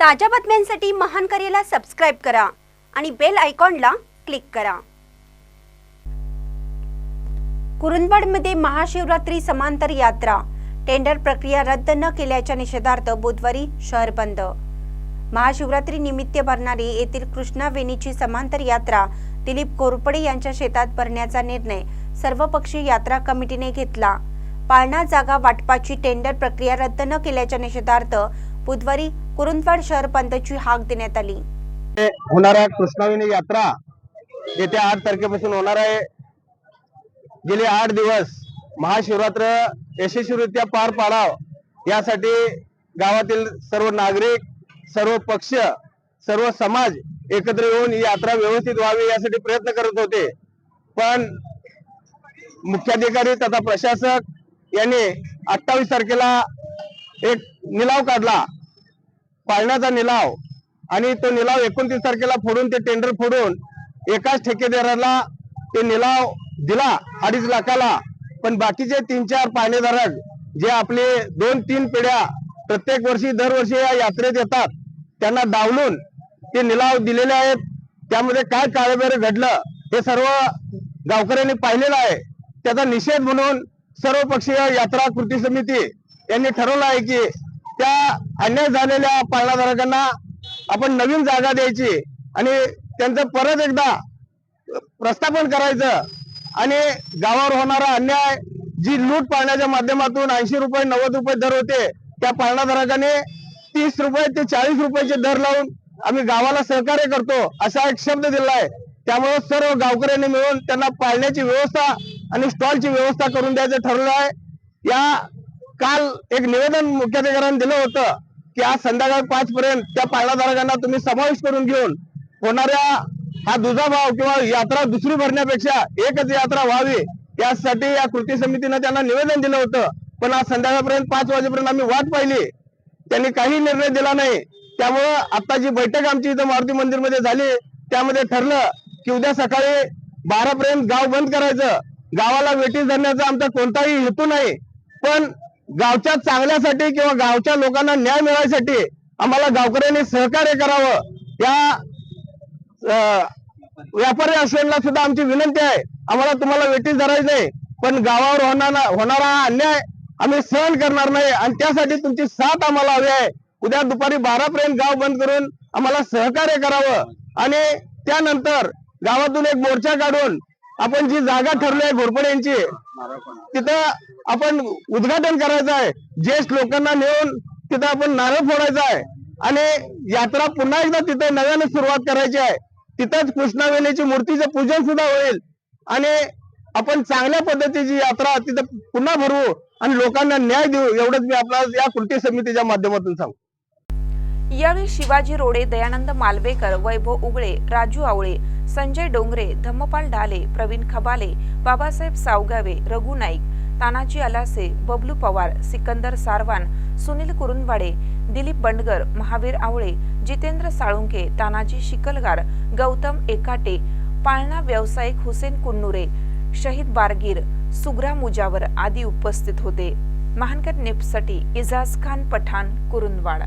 ताज्या बातम्यांसाठी महान करेला सबस्क्राईब करा आणि बेल आयकॉनला क्लिक करा. कुरुंदवाडमध्ये महाशिवरात्री समांतर यात्रा. टेंडर प्रक्रिया रद्द न केल्याच्या निषेधार्थ बुधवारी शहर बंद. महाशिवरात्री निमित्त भरणारी येथील कृष्णा वेणीची समांतर यात्रा दिलीप कोरपडे यांच्या शेतात भरण्याचा निर्णय सर्वपक्षीय यात्रा कमिटीने घेतला. पाळणा जागा वाटपाची टेंडर प्रक्रिया रद्द न केल्याच्या निषेधार्थ बुधवारी कुरुंदवाड शहर पंतची हाक देण्यात आली. होणाऱ्या कृष्णाविनी यात्रा येत्या आठ तारखेपासून होणार आहे. गेले आठ दिवस महाशिवरात्र यशस्वीरित्या पार पाडाव यासाठी गावातील सर्व नागरिक सर्व पक्ष सर्व समाज एकत्र येऊन ही यात्रा व्यवस्थित व्हावी यासाठी प्रयत्न करत होते. पण मुख्याधिकारी तथा प्रशासक यांनी अठ्ठावीस तारखेला एक निलाव काढला. पाळण्याचा निलाव आणि तो निलाव एकोणतीस तारखेला फोडून ते टेंडर फोडून एकाच ठेकेदाराला ते निलाव दिला अडीच लाखाला. पण बाकीचे तीन चार पाळणेधारक जे आपले दोन तीन पिढ्या प्रत्येक वर्षी दरवर्षी या यात्रेत येतात त्यांना डावलून ते निलाव दिलेले आहेत. त्यामध्ये काय काळेबेर घडलं हे सर्व गावकऱ्यांनी पाहिलेलं आहे. त्याचा निषेध म्हणून सर्वपक्षीय यात्रा कृती समिती यांनी ठरवलं आहे की त्या अन्याय झालेल्या पाळणाधारकांना आपण नवीन जागा द्यायची आणि त्यांचं परत एकदा प्रस्थापन करायचं आणि गावावर होणारा अन्याय जी लूट पाळण्याच्या माध्यमातून ऐंशी रुपये नव्वद रुपये दर होते त्या पाळणाधारकाने तीस रुपये ते चाळीस रुपयाचे दर लावून आम्ही गावाला सहकार्य करतो असा एक शब्द दिला आहे. त्यामुळे सर्व गावकऱ्यांनी मिळून त्यांना पाळण्याची व्यवस्था आणि स्टॉलची व्यवस्था करून द्यायचं ठरलं आहे. या काल एक निवेदन मुख्याधिकाऱ्यांनी दिलं होतं की आज संध्याकाळी पाच पर्यंत त्या पाळणाधारकांना तुम्ही समावेश करून घेऊन होणाऱ्या हा दुजाभाव किंवा यात्रा दुसरी भरण्यापेक्षा एकच यात्रा व्हावी यासाठी या कृती समितीनं त्यांना निवेदन दिलं होतं. पण आज संध्याकाळपर्यंत पाच वाजेपर्यंत आम्ही वाट पाहिली. त्यांनी काही निर्णय दिला नाही. त्यामुळं आता जी बैठक आमची इथं मारुती मंदिरमध्ये झाली त्यामध्ये ठरलं की उद्या सकाळी बारा पर्यंत गाव बंद करायचं. गावाला वेटीस धरण्याचा आमचा कोणताही हेतू नाही. पण गावच्या चांगल्यासाठी किंवा गावच्या लोकांना न्याय मिळायसाठी आम्हाला गावकऱ्यांनी सहकार्य करावं. या व्यापारी असलेला सुद्धा आमची विनंती आहे. आम्हाला तुम्हाला वेटीस धरायचं नाही पण गावावर होणारा होणारा हा अन्याय आम्ही सहन करणार नाही. आणि त्यासाठी तुमची साथ आम्हाला हवी आहे. उद्या दुपारी बारापर्यंत गाव बंद करून आम्हाला सहकार्य करावं. आणि त्यानंतर गावातून एक मोर्चा काढून आपण जी जागा ठरली आहे घोरपडे यांची तिथं आपण उद्घाटन करायचं आहे. ज्येष्ठ लोकांना नेऊन तिथं आपण नारळ फोडायचा आहे. आणि यात्रा पुन्हा एकदा तिथं नव्याने सुरुवात करायची आहे. तिथंच कृष्णावेलीची मूर्तीचं पूजन सुद्धा होईल. आणि आपण चांगल्या पद्धतीची यात्रा तिथं पुन्हा भरवू आणि लोकांना न्याय देऊ एवढंच मी आपल्याला या कृती समितीच्या माध्यमातून सांगू. यावेळी शिवाजी रोडे दयानंद मालवेकर वैभव उगळे राजू आवळे संजय डोंगरे धम्मपाल डाले प्रवीण खबाले बाबासाहेब सावगावे रघु नाईक तानाजी अलासे बबलू पवार सिकंदर सारवान सुनील कुरुंदवाडे दिलीप बंडगर महावीर आवळे जितेंद्र साळुंके तानाजी शिकलगार गौतम एकाटे पाळणा व्यावसायिक हुसेन कुन्नुरे शहीद बारगीर सुग्रा मुजावर आदी उपस्थित होते. महानकर नेपसाठी इजाज खान पठाण कुरुंदवाड.